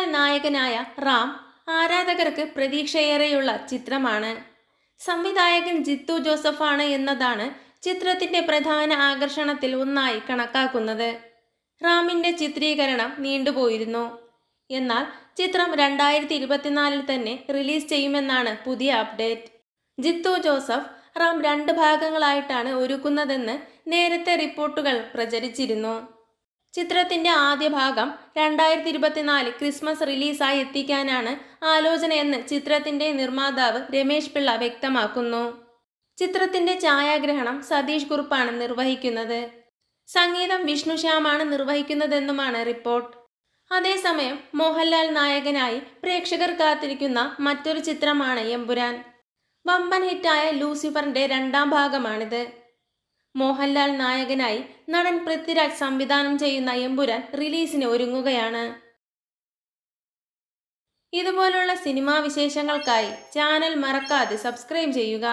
മോഹൻലാൽ നായകനായ റാം ആരാധകർക്ക് പ്രതീക്ഷയേറെയുള്ള ചിത്രമാണ്. സംവിധായകൻ ജിത്തു ജോസഫാണ് എന്നതാണ് ചിത്രത്തിന്റെ പ്രധാന ആകർഷണത്തിൽ ഒന്നായി കണക്കാക്കുന്നത്. റാമിന്റെ ചിത്രീകരണം നീണ്ടുപോയിരുന്നു. എന്നാൽ ചിത്രം രണ്ടായിരത്തി ഇരുപത്തിനാലിൽ തന്നെ റിലീസ് ചെയ്യുമെന്നാണ് പുതിയ അപ്ഡേറ്റ്. ജിത്തു ജോസഫ് റാം രണ്ട് ഭാഗങ്ങളായിട്ടാണ് ഒരുക്കുന്നതെന്ന് നേരത്തെ റിപ്പോർട്ടുകൾ പ്രചരിച്ചിരുന്നു. ചിത്രത്തിന്റെ ആദ്യ ഭാഗം രണ്ടായിരത്തി ഇരുപത്തിനാല് ക്രിസ്മസ് റിലീസായി എത്തിക്കാനാണ് ആലോചനയെന്ന് ചിത്രത്തിന്റെ നിർമ്മാതാവ് രമേശ് പിള്ള വ്യക്തമാക്കുന്നു. ചിത്രത്തിന്റെ ഛായാഗ്രഹണം സതീഷ് കുറുപ്പാണ് നിർവഹിക്കുന്നത്. സംഗീതം വിഷ്ണു ശ്യാമാണ് നിർവഹിക്കുന്നതെന്നുമാണ് റിപ്പോർട്ട്. അതേസമയം മോഹൻലാൽ നായകനായി പ്രേക്ഷകർ കാത്തിരിക്കുന്ന മറ്റൊരു ചിത്രമാണ് എമ്പുരാൻ. വമ്പൻ ഹിറ്റായ ലൂസിഫറിന്റെ രണ്ടാം ഭാഗമാണിത്. മോഹൻലാൽ നായകനായി നടൻ പൃഥ്വിരാജ് സംവിധാനം ചെയ്യുന്ന എമ്പുരാൻ റിലീസിന് ഒരുങ്ങുകയാണ്. ഇതുപോലുള്ള സിനിമാ വിശേഷങ്ങൾക്കായി ചാനൽ മറക്കാതെ സബ്സ്ക്രൈബ് ചെയ്യുക.